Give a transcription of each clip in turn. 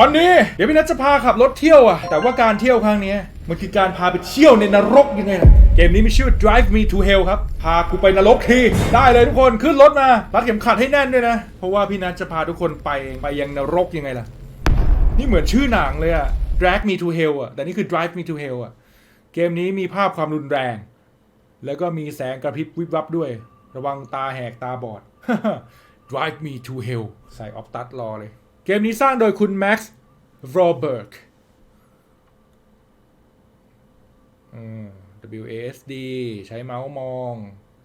วันนี้เดี๋ยวพี่นัทจะพาขับรถเที่ยวอะแต่ว่าการเที่ยวครั้งนี้มันคือการพาไปเที่ยวในนรกยังไงล่ะเกมนี้มีชื่อ Drive Me to Hell ครับ พากูไปนรกทีได้เลยทุกคนขึ้นรถมารัดเข็มขัดให้แน่นด้วยนะ เพราะว่าพี่นัทจะพาทุกคนไปไปยังนรกยังไงล่ะ นี่เหมือนชื่อหนังเลยอะ Drag Me to Hell อะแต่นี่คือ Drive Me to Hell อะเกมนี้มีภาพความรุนแรง แล้วก็มีแสงกระพริบวิบวับด้วย ระวังตาแหกตาบอด Drive me to hell ใส่ออฟตัดรอเลย เกมนี้สร้างโดยคุณแม็กซ์โรเบิร์ก WASD ใช้เมาส์มอง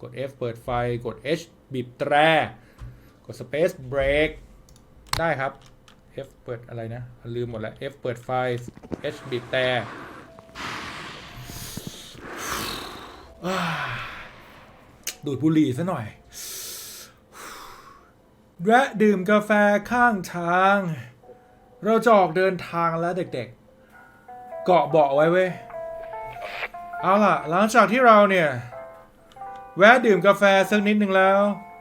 กด F เปิดไฟ กด H บีบแตร กด Space Break ได้ครับ F เปิดอะไรนะ ลืมหมดแล้ว F เปิดไฟ H บีบแตรดูดบุหรี่ซะหน่อย แวะดื่มกาแฟข้างทาง เราจะออกเดินทางแล้วเด็กๆ เกาะเบาะไว้เว้ย เอาล่ะ หลังจากที่เราเนี่ย แวะดื่มกาแฟสักนิดหนึ่งแล้ว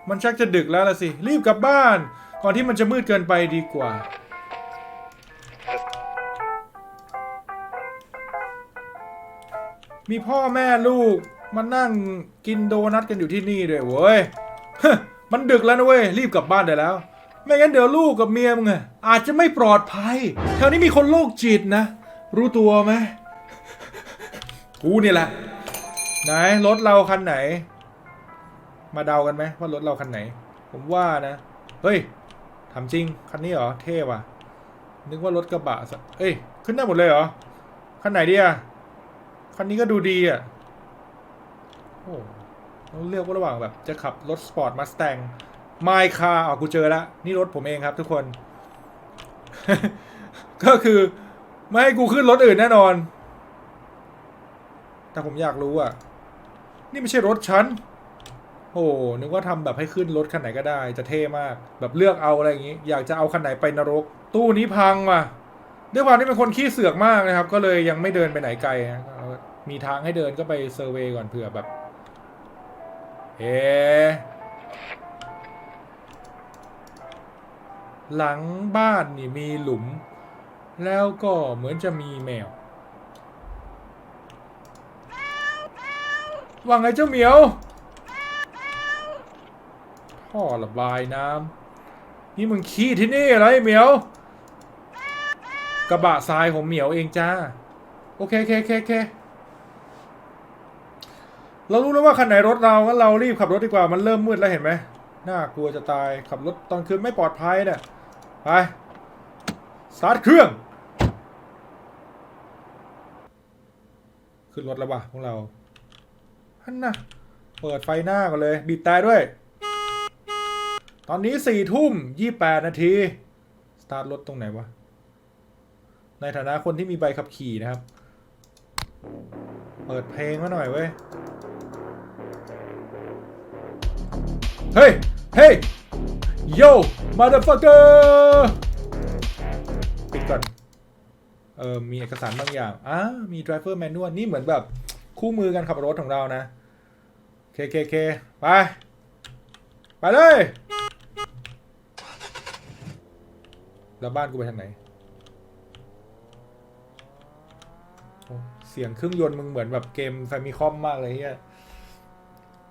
มันชักจะดึกแล้วละสิ รีบกลับบ้าน ก่อนที่มันจะมืดเกินไปดีกว่า มีพ่อแม่ลูกมานั่งกินโดนัทกันอยู่ที่นี่ด้วยเว้ย มันดึกแล้วนะเว้ย รีบกลับบ้านได้แล้ว ไม่งั้นเดี๋ยวลูกกับเมียมึงอะอาจจะไม่ปลอดภัย แถวนี้มีคนโรคจิตนะ รู้ตัวไหมกูเนี่ยแหละ ไหนรถเราคันไหน มาเดากันไหมว่ารถเราคันไหน ผมว่านะ เฮ้ยทำจริง คันนี้เหรอ เท่ว่ะ นึกว่ารถกระบะสักเอ้ย ขึ้นได้หมดเลยเหรอ คันไหนดีอะคันนี้ก็ดูดีอะโอ้ ต้องเลือกว่าระหว่างแบบจะขับรถสปอร์ตมาส t ตงไมค์คาร์อ๋อกูเจอแล้วนี่รถผมเองครับทุกคน ก็คือ ไม่ให้กูขึ้นรถอื่นแน่นอน แต่ผมอยากรู้อะ นี่ไม่ใช่รถฉันโอ้นึกว่าทำแบบให้ขึ้นรถคันไหนก็ได้ จะเท่มาก แบบเลือกเอาอะไรอย่างงี้ อยากจะเอาคันไหนไปนรก ตู้นี้พังว่ะด้วยความที่เป็นคนขี้เสือกมากนะครับ ก็เลยยังไม่เดินไปไหนไกลนะมีทางให้เดินก็ไปเซอร์เวยก่อนเผื่อแบบ เอะหลังบ้านนี่มีหลุม แล้วก็เหมือนจะมีแมว ว่าไงเจ้าเหมียว ท่อระบายน้ำนี่มึงขี้ที่นี่เหรอไอ้เหมียว กระบะทรายของเหมียวเองจ้า โอเคโอเคโอเค เรารู้แล้วว่าคันไหนรถเรางั้นเรารีบขับรถดีกว่ามันเริ่มมืดแล้วเห็นไหมน่ากลัวจะตายขับรถตอนคืนไม่ปลอดภัยเนี่ยไปสตาร์ทเครื่อง ขึ้นรถแล้ววะพวกเราฮันน่ะเปิดไฟหน้าก่อนเลยบีบแต่ด้วย ตอนนี้สี่ทุ่มยี่แปดนาทีสตาร์ทรถตรงไหนวะในฐานะคนที่มีใบขับขี่นะครับ เปิดเพลงมาหน่อยเว้ย เฮ้ย เฮ้ย โย่ motherfucker ปิดก่อน เออมีเอกสารบางอย่างอ่ามี driver manual นี่เหมือนแบบคู่มือการขับรถของเรานะเคเคเคไป ไปเลย แล้วบ้านกูไปทางไหน เสียงเครื่องยนต์มึงเหมือนแบบเกมแฟมิคอมมากเลยเฮีย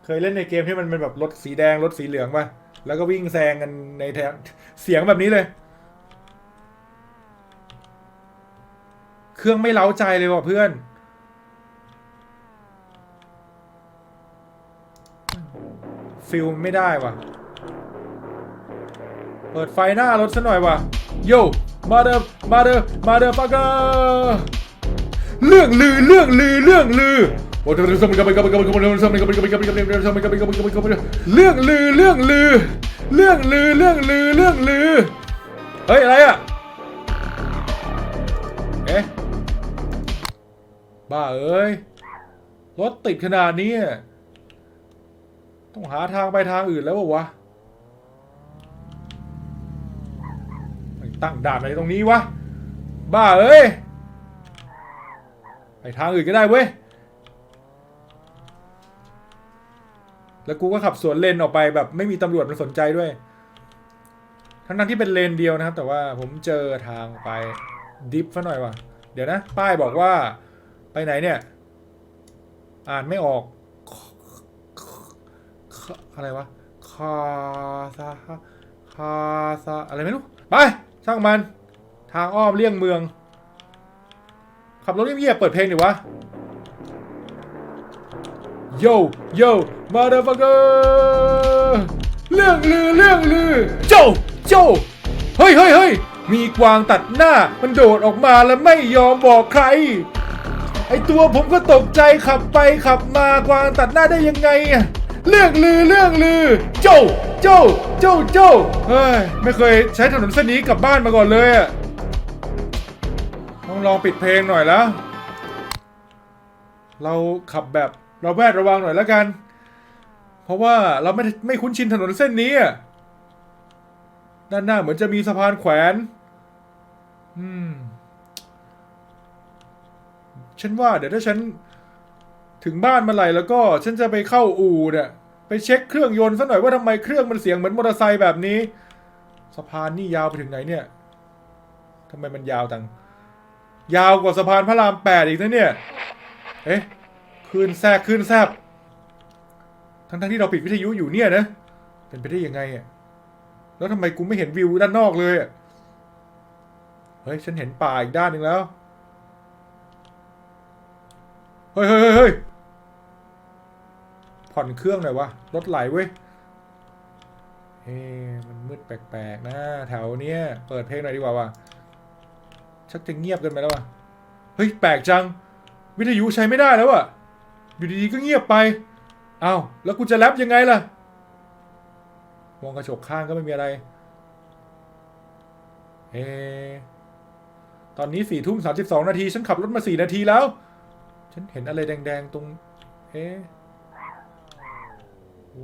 เคยเล่นในเกมที่มันเป็นแบบรถสีแดงรถสีเหลืองป่ะ แล้วก็วิ่งแซงกันในแถวเสียงแบบนี้เลย เครื่องไม่เล้าใจเลยว่ะเพื่อน ฟิลไม่ได้ว่ะ เปิดไฟหน้ารถซะหน่อยว่ะ โยมาเดอมาเดอมาเดอฟักเกอร์เรื่องลือเรื่องลือเรื่องลือ เรื่องลือเรื่องลือ เรื่องลือเรื่องลือเรื่องลือ เฮ้ยอะไรอะ เอ๊ะ บ้าเอ้ย รถติดขนาดนี้ ต้องหาทางไปทางอื่นแล้ววะตั้งด่านอะไรตรงนี้วะ บ้าเอ้ย ไปทางอื่นก็ได้เว้ย แล้วกูก็ขับสวนเลนออกไปแบบไม่มีตำรวจมาสนใจด้วย ทั้งนั้นที่เป็นเลนเดียวนะครับ แต่ว่าผมเจอทางไปดิฟซะหน่อยว่ะ เดี๋ยวนะ ป้ายบอกว่าไปไหนเนี่ย อ่านไม่ออกอะไรวะคาซาคาซาอะไรไม่รู้ ไป ช่างมัน ทางอ้อมเลี่ยงเมือง ขับรถเงียบๆเปิดเพลงดิวะโยโย มาเดฟักเกอร์เรื่องลือเรื่องลือโจโจเฮ้ยเฮ้ยเฮ้ยมีกวางตัดหน้ามันโดดออกมาแล้วไม่ยอมบอกใคร ไอตัวผมก็ตกใจขับไปขับมากวางตัดหน้าได้ยังไงอะเรื่องลือเรื่องลือ โจโจโจโจเฮ้ยไม่เคยใช้ถนนเส้นนี้กลับบ้านมาก่อนเลยอะต้องลองปิดเพลงหน่อยแล้ว เราขับแบบเราแวดระวังหน่อยแล้วกัน เพราะว่าเราไม่ไม่คุ้นชินถนนเส้นนี้อะด้านหน้าเหมือนจะมีสะพานแขวน อืม ฉันว่าเดี๋ยวถ้าฉันถึงบ้านเมื่อไหร่แล้วก็ฉันจะไปเข้าอู่เนี่ยไปเช็คเครื่องยนต์ซะหน่อยว่าทำไมเครื่องมันเสียงเหมือนมอเตอร์ไซค์แบบนี้ สะพานนี่ยาวไปถึงไหนเนี่ยทำไมมันยาวจัง ยาวกว่าสะพานพระรามแปดอีกนะเนี่ย เอ๊ะคืนแทรกคืนแทบ ทั้งที่เราปิดวิทยุอยู่เนี่ยนะ เป็นไปได้ยังไงอะ แล้วทำไมกูไม่เห็นวิวด้านนอกเลยอะ เฮ้ย ฉันเห็นป่าอีกด้านหนึ่งแล้ว เฮ้ยเฮ้ยเฮ้ยผ่อนเครื่องหน่อยวะ รถไหลเว้ย เฮ้มันมืดแปลกๆนะแถวเนี้ย เปิดเพลงหน่อยดีกว่าวะชักจะเงียบเกันไปแล้ววะ เฮ้ย แปลกจัง วิทยุใช้ไม่ได้แล้วอะอยู่ดีๆก็เงียบไป อ้าวแล้วกูจะแรปยังไงล่ะมองกระจกข้างก็ไม่มีอะไรเอตอนนี้สี่ทุ่มสามสิบสองนาที ฉันขับรถมาสี่นาทีแล้ว ฉันเห็นอะไรแดง ๆ ตรงเอ๊ะ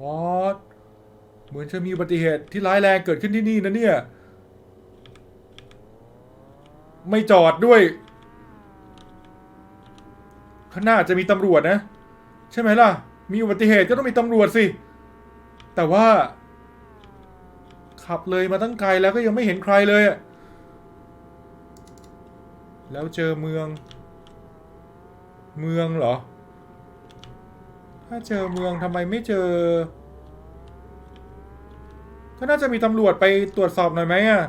what เหมือนจะมีอุบัติเหตุที่ร้ายแรงเกิดขึ้นที่นี่นะเนี่ย ไม่จอดด้วย ข้างหน้าจะมีตำรวจนะ ใช่ไหมล่ะ มีอุบัติเหตุก็ต้องมีตำรวจสิ แต่ว่า ขับเลยมาตั้งไกลแล้วก็ยังไม่เห็นใครเลย แล้วเจอเมือง เมืองเหรอ ถ้าเจอเมืองทำไมไม่เจอ ก็น่าจะมีตำรวจไปตรวจสอบหน่อยไหมอะ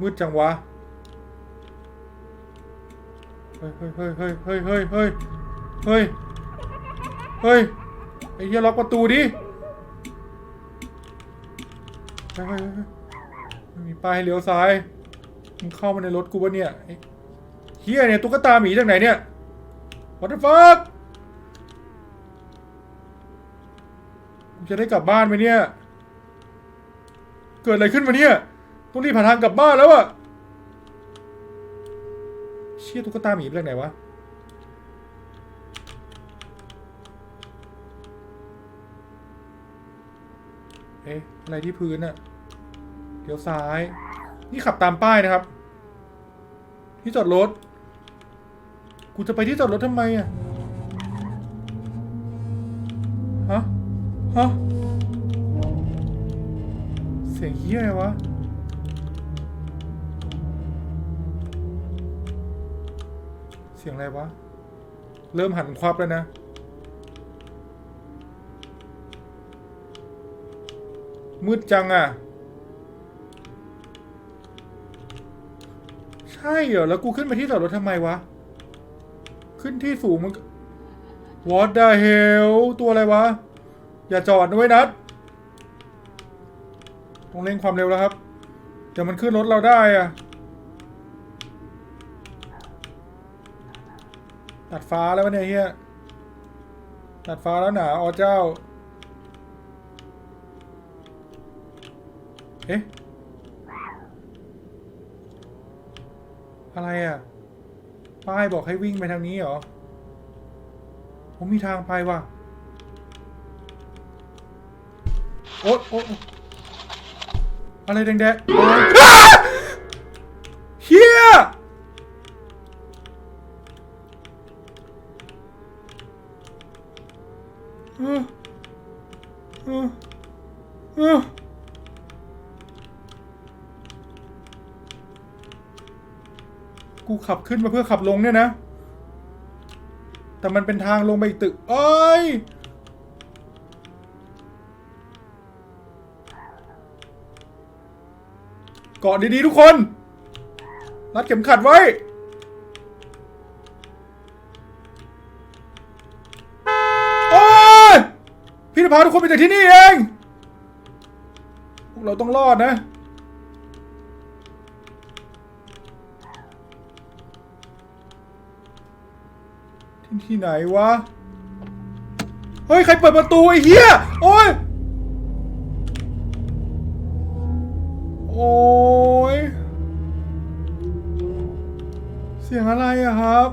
มืดจังวะ เฮ้ยเฮ้ยเฮ้ยเฮ้ยเฮ้ยเฮ้ย เฮ้ย เฮ้ย ไอ้เหี้ยล็อกประตูดิเฮ้ยเฮ้ยเฮ้ยไม่มีป้ายให้เลี้ยวซ้ายมึงเข้ามาในรถกูปะเนี่ยเฮียเนี่ยตุ๊กตาหมีจากไหนเนี่ย What the fuck กูจะได้กลับบ้านไหมเนี่ย เกิดอะไรขึ้นมาเนี่ย ต้องรีบหาทางกลับบ้านแล้วอะเชี่ยตุ๊กตาหมีมาจากไหนวะ เอะอะไรที่พื้นอะเดี๋ยวซ้าย นี่ขับตามป้ายนะครับ ที่จอดรถ กูจะไปที่จอดรถทำไมอะฮะ ฮะ เสียงเฮียอะไรวะเสียงอะไรวะ เริ่มหันควับแล้วนะ มืดจังอะ ใช่เหรอ แล้วกูขึ้นไปที่จอดรถทำไมวะ ขึ้นที่สูงมันก็ What the hell ตัวอะไรวะ อย่าจอดนะเว้ยนัดต้องเร่งความเร็วแล้วครับ เดี๋ยวมันขึ้นรถเราได้อะ ตัดฟ้าแล้ววะเนี่ยเฮียตัดฟ้าแล้วหนาอ๋อเจ้า อ๊ะ อะไรอะ ป้ายบอกให้วิ่งไปทางนี้เหรอ ผมมีทางไปว่ะ โอ๊ยโอ๊ยโอ๊ยอะไรแดงๆอะไรอ้าเฮีย เออเออเออ กู ขับขึ้นมาเพื่อขับลงเนี่ยนะ แต่มันเป็นทางลงไปอีกตึกเอ้ย เกาะดีๆทุกคน รัดเข็มขัดไว้ โอ้ย พี่จะพาทุกคนไปจากที่นี่เอง พวกเราต้องรอดนะ ที่ไหนวะ เฮ้ย ใครเปิดประตูไอ้เหี้ย โอ้ย โอ้ย เสียงอะไรอะครับ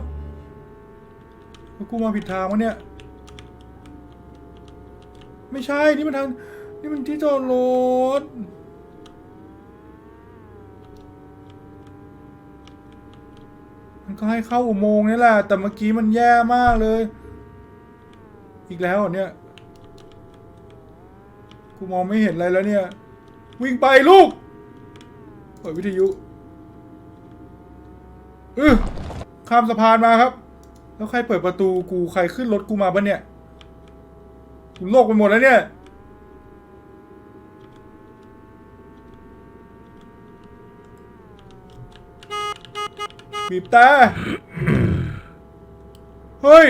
แล้วกูมาผิดทางวะเนี่ย ไม่ใช่ นี่มันทาง นี่มันที่จอดรถ มันก็ให้เข้าอุโมงค์นี่แหละ แต่เมื่อกี้มันแย่มากเลย อีกแล้วเนี่ย กูมองไม่เห็นอะไรแล้วเนี่ย วิ่งไปลูกเปิดวิทยุเออข้ามสะพานมาครับ แล้วใครเปิดประตูกูใครขึ้นรถกูมาบ้านเนี่ยกูโลกไปหมดแล้วเนี่ย บีบแต่เฮ้ย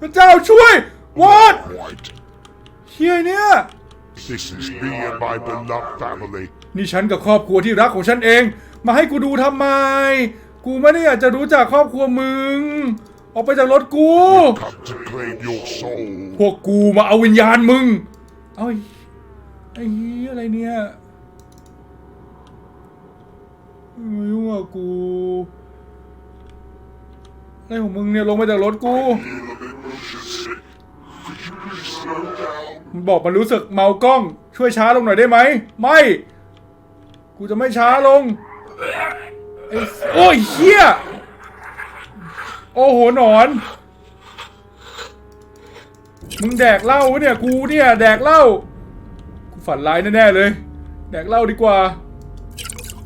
พระเจ้าช่วยวอด White. เฮียเนี่ย This is me and my beloved family. นี่ฉันกับครอบครัวที่รักของฉันเอง มาให้กูดูทำไม กูไม่ได้อยากจะรู้จักครอบครัวมึง ออกไปจากรถกู Come to claim your soul. พวกกูมาเอาวิญญาณมึง เอาไอ้ไอ้เหี้ยอะไรเนี่ยไม่รู้อะกูอะไรของมึงเนี่ยลงมาจากรถกู มันบอกมันรู้สึกเมากล้อง ช่วยช้าลงหน่อยได้ไหม ไม่ กูจะไม่ช้าลงไอ้โอ้ยเฮียโอ้โหหนอน มึงแดกเหล้าวะเนี่ย กูเนี่ย แดกเหล้า กูฝันร้ายแน่ๆเลย แดกเหล้าดีกว่า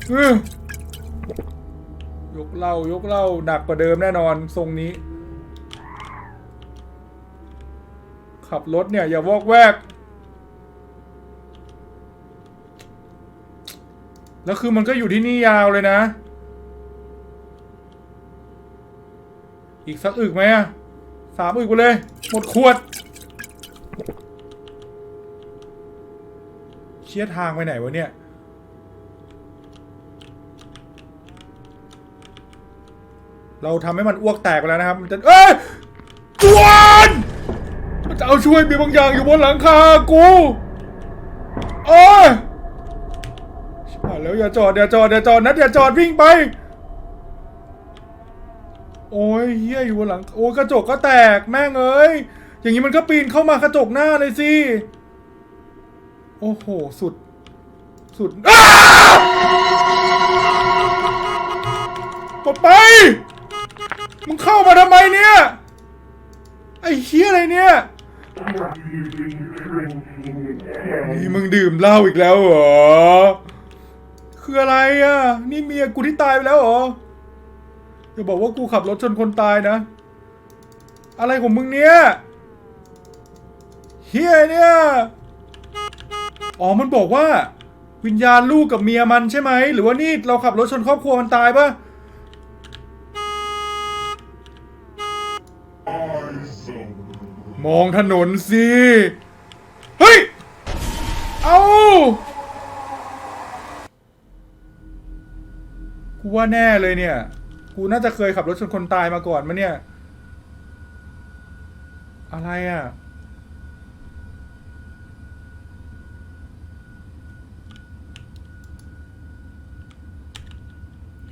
เออ ยกเล้ายกเล้าหนักกว่าเดิมแน่นอนทรงนี้ ขับรถเนี่ย อย่าวอกแวก แล้วคือมันก็อยู่ที่นี่ยาวเลยนะ อีกสักอึกไหมอะสามอึกไปเลย หมดขวด เชี่ยทางไปไหนวะเนี่ย เราทำให้มันอ้วกแตกไปแล้วนะครับ มันจะเอ้ยจวนมันจะเอาช่วยมีบางอย่างอยู่บนหลังคากูโอ้ยชิบหายแล้วอย่าจอดอย่าจอดอย่าจอดนัดอย่าจอดวิ่งไป โอ้ยเฮียอยู่บนหลัง โอ้กระจกก็แตกแม่งเอ้ยอย่างนี้มันก็ปีนเข้ามากระจกหน้าเลยสิ โอ้โห สุด สุดอ้าวปลดไป มึงเข้ามาทำไมเนี่ย ไอ้เฮียอะไรเนี่ยนี่มึงดื่มเหล้าอีกแล้วเหรอ คืออะไรอะ นี่เมียกูที่ตายไปแล้วเหรออย่าบอกว่ากูขับรถชนคนตายนะ อะไรของมึงเนี่ยเฮียเนี่ย อ๋อมันบอกว่า วิญญาณลูกกับเมียมันใช่ไหม หรือว่านี่เราขับรถชนครอบครัวมันตายปะ มองถนนสิ เฮ้ย เอากูว่าแน่เลยเนี่ย กูน่าจะเคยขับรถชนคนตายมาก่อนมะเนี่ย อะไรอะ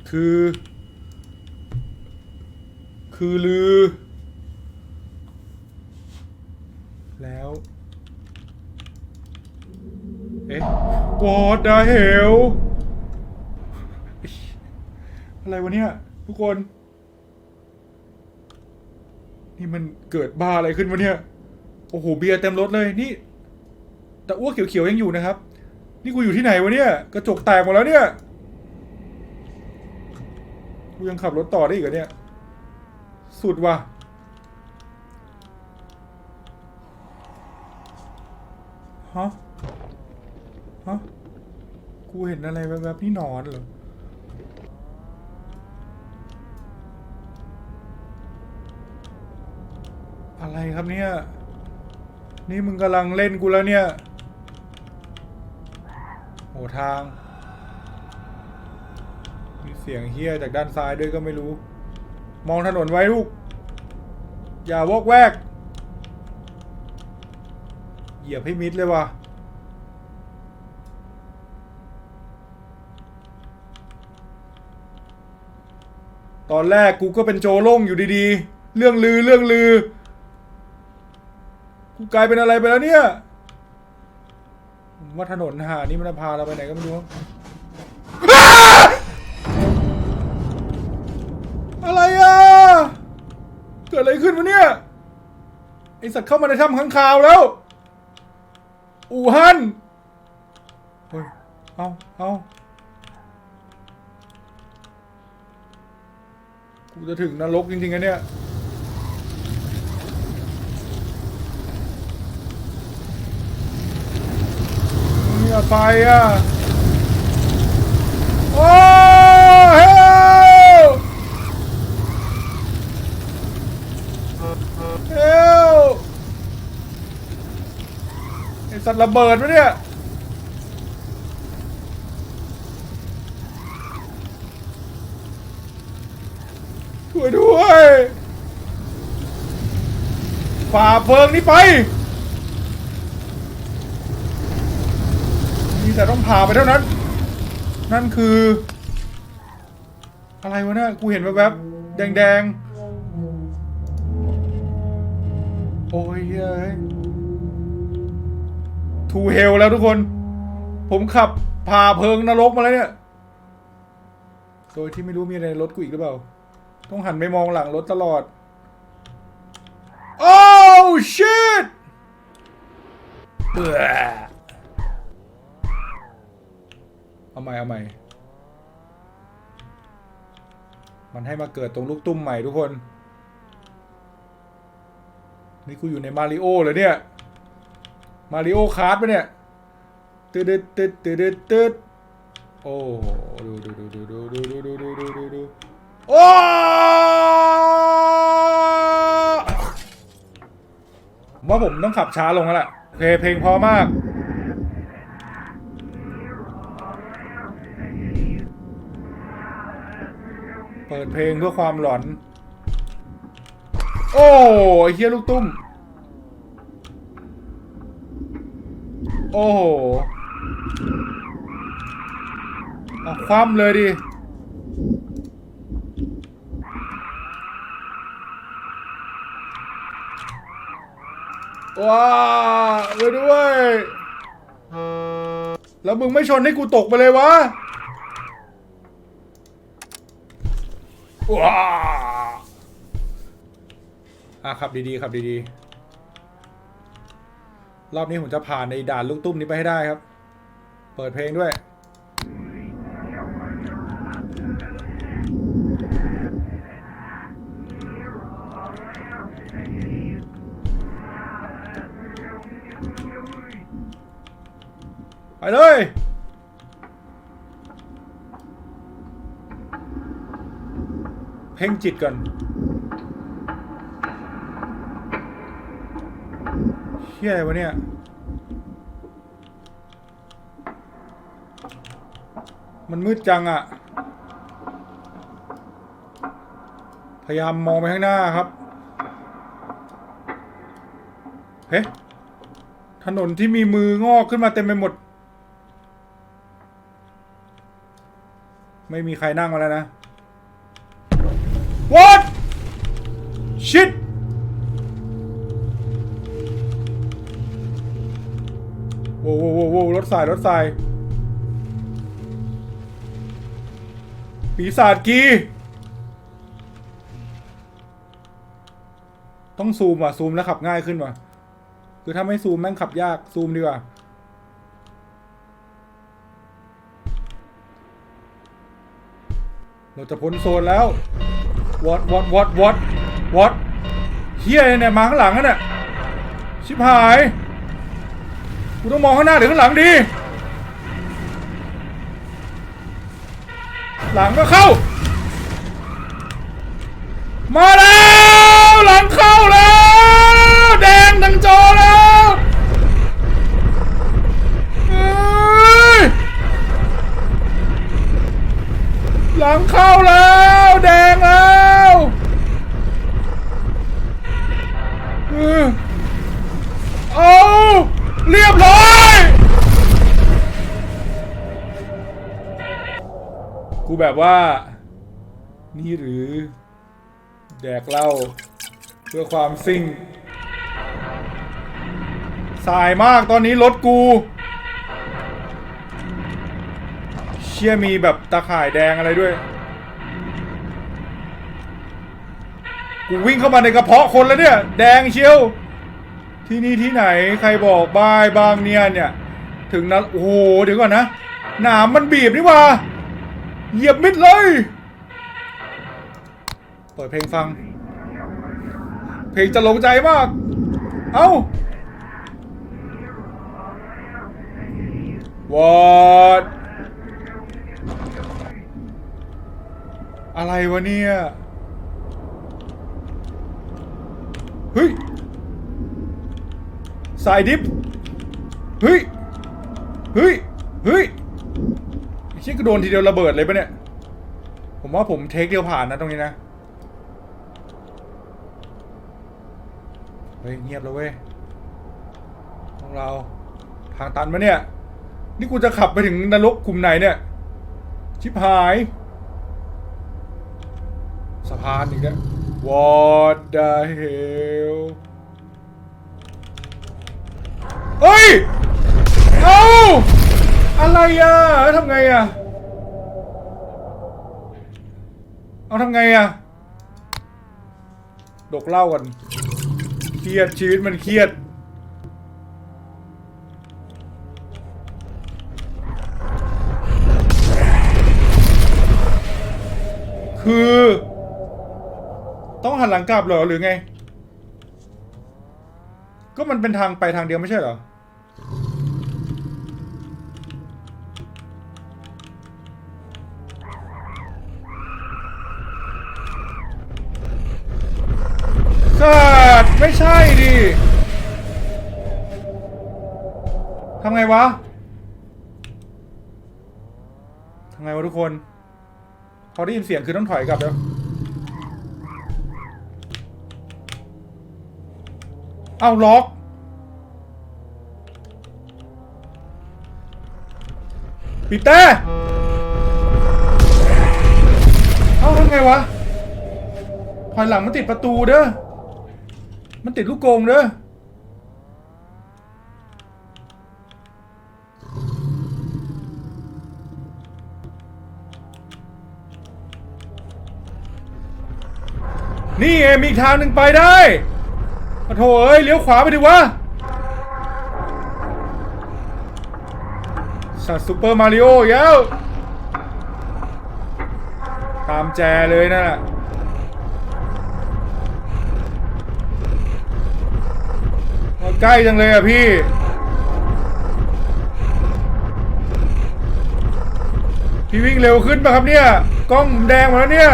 คือ คือลือ แล้ว เอ๊ะ What the hell อะไรวะเนี่ย ทุกคน นี่มันเกิดบ้าอะไรขึ้นวะเนี่ย โอ้โห เบียร์เต็มรถเลย นี่ แต่อ้วกเขียวๆยังอยู่นะครับ นี่กูอยู่ที่ไหนวะเนี่ย กระจกแตกหมดแล้วเนี่ย กูยังขับรถต่อได้อีกเหรอเนี่ย สุดว่ะ ฮะ ฮะ กูเห็นอะไรแวบๆนี่นอนเหรอ อะไรครับเนี่ย นี่มึงกำลังเล่นกูแล้วเนี่ย โหทาง มีเสียงเฮี้ยจากด้านซ้ายด้วยก็ไม่รู้ มองถนนไว้ลูก อย่าวอกแวก เหยียบให้มิดเลยว่ะตอนแรกกูก็เป็นโจโล่งอยู่ดีๆ เรื่องลือเรื่องลือ กูกลายเป็นอะไรไปแล้วเนี่ยผมว่าถนนหานี่มันจะพาเราไปไหนก็ไม่รู้อ้าอะไรอะ เกิดอะไรขึ้นวะเนี่ย ไอสัตว์เข้ามาในถ้ำข้างคาวแล้ว อู่ฮั่นเฮ้ยเอาเอากูจะถึงนรกจริงๆอะเนี่ยนี่อะไรอะ โอ้เฮลเฮลไอ สัตว์ระเบิดวะเนี่ยช่วยด้วยฝ่าเพลิงนี้ไปมีแต่ต้องผ่าไปเท่านั้น นั่นคือ อะไรวะเนี่ยกูเห็นแวบๆแดงๆ โอ้ยเฮ้ย ทูเฮลแล้วทุกคน ผมขับผ่าเพลิงนรกมาแล้วเนี่ย โดยที่ไม่รู้มีอะไรในรถกูอีกหรือเปล่า ต้องหันไปมองหลังรถตลอด โอ้ชิตเบื่อเอาใหม่เอาใหม่ มันให้มาเกิดตรงลูกตุ้มใหม่ทุกคน นี่กูอยู่ในมาริโอเลยเนี่ย มาริโอคาร์ดปะเนี่ยตึ๊ดตึ๊ดตึ๊ดตึ๊ดตึ๊ดโอ้ดูดูดูดูดูดูดูดูดูดูดูดูโอ้ว่าผมต้องขับช้าลงแล้วแหละเคเพลงพอมาก เปิดเพลงเพื่อความหลอน โอ้เฮียลูกตุ้ม โอ้โหเอาคว่ำเลยดิ ว้าเลยด้วย แล้วมึงไม่ชนให้กูตกไปเลยวะ ว้าอะขับดีๆขับดีๆ รอบนี้ผมจะผ่านในด่านลูกตุ้มนี้ไปให้ได้ครับ เปิดเพลงด้วย ไปเลยเพ่งจิตก่อน เฮียอะไรวะเนี่ยมันมืดจังอะพยายามมองไปข้างหน้าครับ เฮ้ถนนที่มีมืองอกขึ้นมาเต็มไปหมด ไม่มีใครนั่งมาแล้วนะ What shit ว้วโว้วโว้วรถสายรถสายปีศาจกีต้องซูมว่ะซูมแล้วขับง่ายขึ้นว่ะ คือถ้าไม่ซูมแม่งขับยากซูมดีกว่าเราจะพ้นโซนแล้ววอดวอดวอดวอดวอดเฮียเนี่ยมาข้างหลังนั่นน่ะชิบหาย กูต้องมองข้างหน้าหรือข้างหลังดี หลังก็เข้า มาแล้ว แบบว่า นี่หรือ แดกเหล้าเพื่อความซิ่ง สายมากตอนนี้รถกู เชี่ยมีแบบตาข่ายแดงอะไรด้วย กูวิ่งเข้ามาในกระเพาะคนแล้วเนี่ย แดงเชียว ที่นี่ที่ไหนใครบอกบายบางเนี่ยเนี่ย ถึงนั้นโอ้โหเดี๋ยวก่อนนะหนามมันบีบนี่ว่า เหยียบมิดเลย เปิดเพลงฟัง เพลงจะลงใจมาก เอ้าวอดอะไรวะเนี่ย เฮ้ย สายดิฟ เฮ้ย เฮ้ย เฮ้ย ชี่ยก็โดนทีเดียวระเบิดเลยปะเนี่ย ผมว่าผมเทคเดียวผ่านนะตรงนี้นะ เฮ้ยเงียบแล้วเว้ยพวกเราทางตันมะเนี่ย นี่กูจะขับไปถึงนรกกลุ่มไหนเนี่ย ชิบหาย สะพานอีกแล้ว What the hell เฮ้ย อะไรอะทำไงอะ เอาทำไงอะ ดกเล้ากัน เครียดชีวิตมันเครียด คือ ต้องหันหลังกลับเหรอหรือไง ก็มันเป็นทางไปทางเดียวไม่ใช่เหรอำไงวะทำไงวะทุกคนพอได้ยินเสียงคือต้องถอยกลับแล้วเอาล็อกปิดแต่เอ้าทำไงวะถอยหลังมันติดประตูเด้อ มันติดลูกกงเด้อ นี่ไงมีอีกทางหนึ่งไปได้ปะโถเอ้ยเลี้ยวขวาไปดิวะสัตว์ซูเปอร์มาริโอเย้วตามแจเลยนะ่ะมาใกล้จังเลยอะพี่พี่วิ่งเร็วขึ้นป่ะครับเนี่ย กล้องผมแดงมดแล้วเนี่ย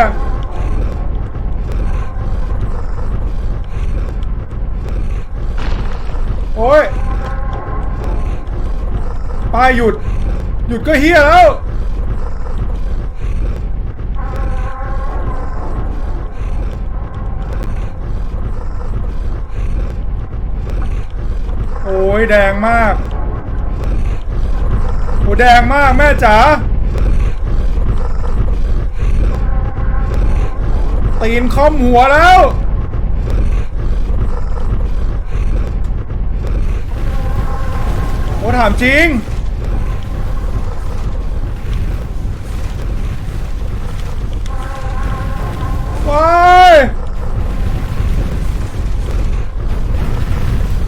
อ้ยป้ายหยุด หยุดก็เฮียแล้ว โอ้ยแดงมากโอ้แดงมากแม่จ๋าตีนคอมหัวแล้ว โอ้ถามจริง ไป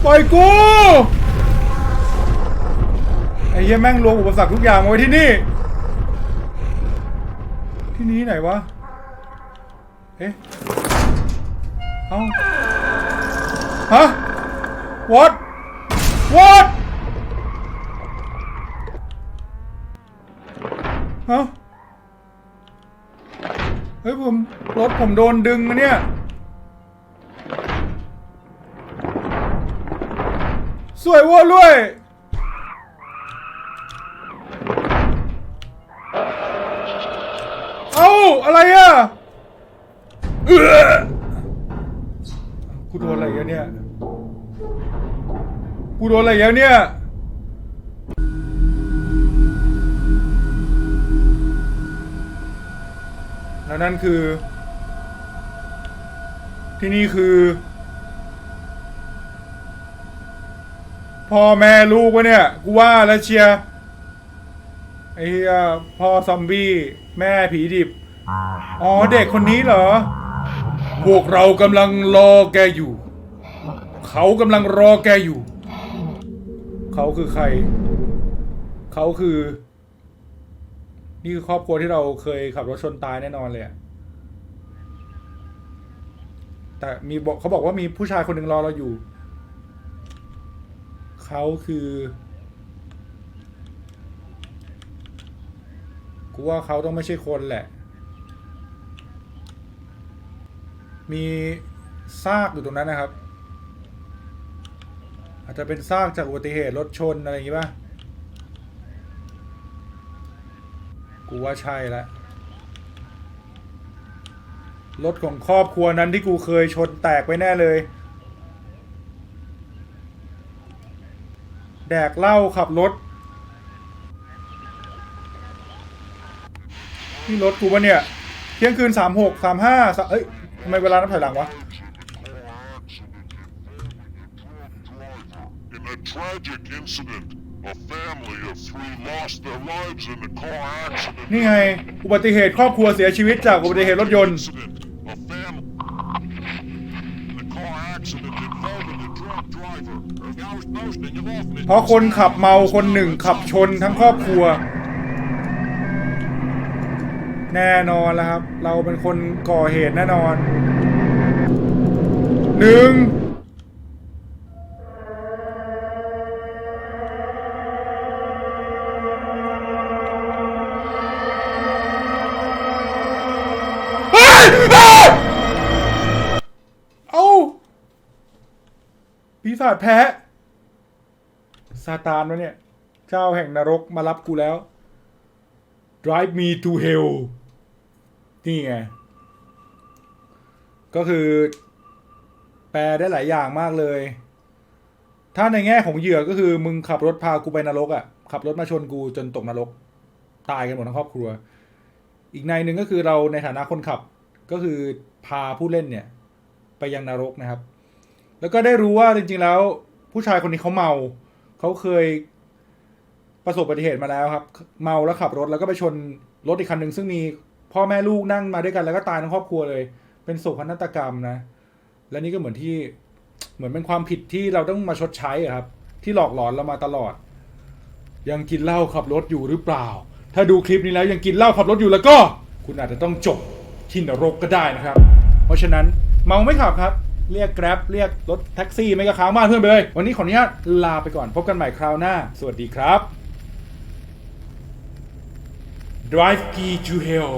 ปล่อยกู ไอ้เหี้ยแม่งรวมอุปสรรคทุกอย่างมาไว้ที่นี่ ที่นี้ไหนวะ เอ๊ะ เอ้า ฮะ what what ฮะเฮ้ยผมรถผมโดนดึงนะเนี่ย สวยวัวรวยเอ้าอะไรอะเออกูโดนอะไรเนี่ย กูโดนอะไรเนี่ย แล้วนั่นคือ ที่นี่คือ พ่อแม่ลูกวะเนี่ย กูว่าแล้วเชียร์ไอ้เหี้ยพ่อซอมบี้ แม่ผีดิบ อ๋อเด็กคนนี้เหรอ พวกเรากำลังรอแกอยู่ เขากำลังรอแกอยู่ เขาคือใคร เขาคือ นี่คือครอบครัวที่เราเคยขับรถชนตายแน่นอนเลยอะแต่มีบอกเขาบอกว่ามีผู้ชายคนหนึ่งรอเราอยู่ เขาคือ กูว่าเขาต้องไม่ใช่คนแหละ มีซากอยู่ตรงนั้นนะครับ อาจจะเป็นซากจากอุบัติเหตุรถชนอะไรอย่างงี้ป่ะ กูว่าใช่แล้วรถของครอบครัวนั้นที่กูเคยชนแตกไปแน่เลย แดกเหล้าขับรถนี่รถกูปะเนี่ย เที่ยงคืนสามหกสามห้าเอ้ยทำไมเวลานับถอยหลังวะ นี่ไง อุบัติเหตุครอบครัวเสียชีวิตจากอุบัติเหตุรถยนต์ Incident, a family. In a car accident involving a drunk driver. I was boasting of often. เพราะคนขับเมาคนหนึ่งขับชนทั้งครอบครัว แน่นอนแล้วครับ เราเป็นคนก่อเหตุแน่นอนหนึ่งาจแพ้ซาตานวะเนี่ย เจ้าแห่งนรกมารับกูแล้ว drive me to hell นี่ไง ก็คือ แปลได้หลายอย่างมากเลย ถ้าในแง่ของเหยื่อก็คือ มึงขับรถพากูไปนรกอะ่ะ ขับรถมาชนกูจนตกนรก ตายกันหมดทั้งครอบครัว อีกในหนึ่งก็คือเราในฐานะคนขับก็คือพาผู้เล่นเนี่ย ไปยังนรกนะครับ แล้วก็ได้รู้ว่าจริงๆแล้ว ผู้ชายคนนี้เขาเมาเขาเคยประสบอุบัติเหตุมาแล้วครับ เมาแล้วขับรถแล้วก็ไปชนรถอีกคันหนึ่งซึ่งมีพ่อแม่ลูกนั่งมาด้วยกันแล้วก็ตายทั้งครอบครัวเลย เป็นโศกนาฏกรรมนะ และนี่ก็เหมือนที่เหมือนเป็นความผิดที่เราต้องมาชดใช้ครับ ที่หลอกหลอนเรามาตลอด ยังกินเหล้าขับรถอยู่หรือเปล่า ถ้าดูคลิปนี้แล้วยังกินเหล้าขับรถอยู่แล้วก็ คุณอาจจะต้องจบที่นรกก็ได้นะครับ เพราะฉะนั้นเมาไม่ขับครับ เรียกแกร็บเรียกรถแท็กซี่ ไม่ก็ค้างบ้านเพื่อนไปเลย วันนี้ขออนุญาตลาไปก่อนพบกันใหม่คราวหน้า สวัสดีครับ Drive Key to Hell